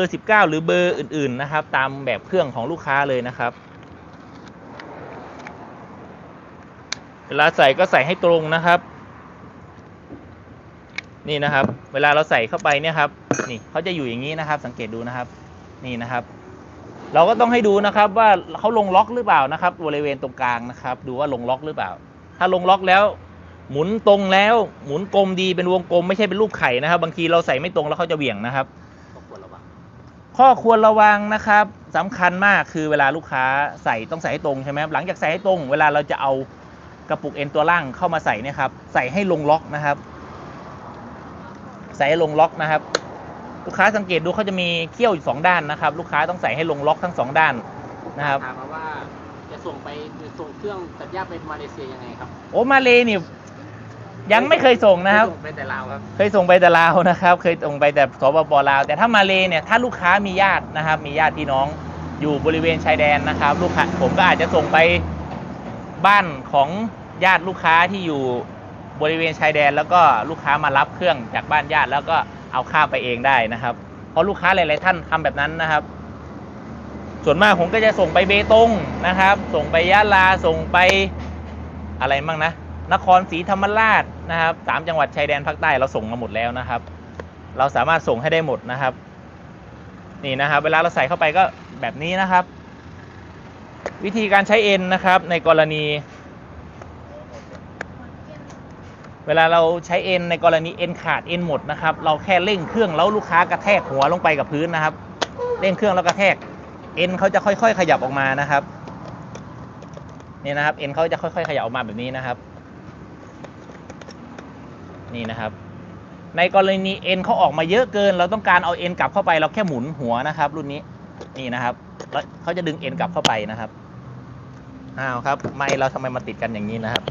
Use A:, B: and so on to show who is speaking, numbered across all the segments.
A: อร์ 19 หรือเบอร์อื่น ๆ นะครับ ตามแบบเครื่องของลูกค้าเลยนะครับ เวลาใส่ก็ใส่ให้ตรงนะครับ นี่นะครับ เวลาเราใส่เข้าไปเนี่ยครับ นี่เขาจะอยู่อย่างนี้นะครับ สังเกตดูนะครับ นี่นะครับ เราก็ต้องให้ดูนะครับว่าเขาลงล็อกหรือเปล่านะครับ บริเวณตรงกลางนะครับ ดูว่าลงล็อกหรือเปล่า ถ้าลงล็อกแล้วหมุนตรงแล้วหมุนกลมดีเป็นวงกลมไม่ใช่เป็นรูปไข่นะครับ บางทีเราใส่ไม่ตรงแล้วเขาจะเหวี่ยงนะครับ ข้อควรระวังนะครับสำคัญมากคือเวลาลูกค้าใส่ต้องใส่ให้ตรงใช่ไหมครับหลังจากใส่ให้ตรง เวลาเราจะเอากระปุกเอ็นตัวล่างเข้ามาใส่เนี่ยครับใส่ให้ลงล็อกนะครับ ใส่ให้ลงล็อกนะครับ ลูกค้าสังเกตดูเขาจะมีเขี้ยวอยู่สองด้านนะครับ ลูกค้าต้องใส่ให้ลงล็อกทั้งสองด้านนะครับ
B: ถามมาว่าจะส่งไปส่งเครื่องตัดหญ้าไปมาเลเซียยังไงครับ
A: โอ้มาเลยนี่ยั งไม่เคยส่งนะครับ
B: ส่งไปแต่ลาวครับ
A: เคยส่งไปแต่ลาวนะครับ เคยส่งไปแต่สปปลาว แต่ถ้ามาเลเนี่ยถ้าลูกค้ามีญาตินะครับ มีญาติพี่น้องอยู่บริเวณชายแดนนะครับ ลูกค้าผมก็อาจจะส่งไปบ้านของญาติลูกค้าที่อยู่บริเวณชายแดน แล้วก็ลูกค้ามารับเครื่องจากบ้านญาติแล้วก็เอาข้ามไปเองได้นะครับ เพราะลูกค้าหลาย ๆ ท่านทำแบบนั้นนะครับ ส่วนมากผมก็จะส่งไปเบตงนะครับ ส่งไปยะลาส่งไปอะไรบ้างนะ นครศรีธรรมราชนะครับสามจังหวัดชายแดนภาคใต้เราส่งมาหมดแล้วนะครับ เราสามารถส่งให้ได้หมดนะครับ นี่นะครับ เวลาเราใส่เข้าไปก็แบบนี้นะครับ วิธีการใช้เอ็นนะครับในกรณี เวลาเราใช้เอ็นในกรณีเอ็นขาดเอ็นหมดนะครับ เราแค่เร่งเครื่องแล้วลูกค้ากระแทกหัวลงไปกับพื้นนะครับ เร่งเครื่องแล้วกระแทกเอ็นเขาจะค่อย ๆ ขยับออกมานะครับนี่นะครับเอ็นเขาจะค่อย ๆ ขยับออกมาแบบนี้นะครับ นี่นะครับ ในกรณีเอ็นเขาออกมาเยอะเกิน เราต้องการเอาเอ็นกลับเข้าไปเราแค่หมุนหัวนะครับ รุ่นนี้นี่นะครับแล้วเขาจะดึงเอ็นกลับเข้าไปนะครับอ้าวครับไม่เราทำไมมาติดกันอย่างนี้นะครับ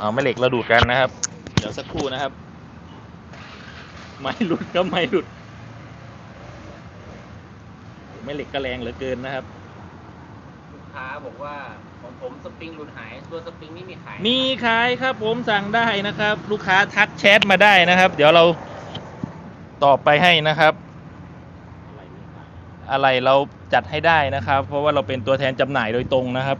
A: เอาแม่เหล็กเราดูดกันนะครับ เดี๋ยวสักครู่นะครับ ไม่หลุดก็ไม่หลุดแม่เหล็กก็แรงเหลือเกินนะครับ
B: ค้าบอกว่าของผมสปริงหลุดหายตัวสปริงนี่มีขาย
A: มีขายครับผมสั่งได้นะครับ ลูกค้าทักแชทมาได้นะครับ เดี๋ยวเราตอบไปให้นะครับ
B: อะไรมีขาย
A: อะไรเราจัดให้ได้นะครับ เพราะว่าเราเป็นตัวแทนจำหน่ายโดยตรงนะครับ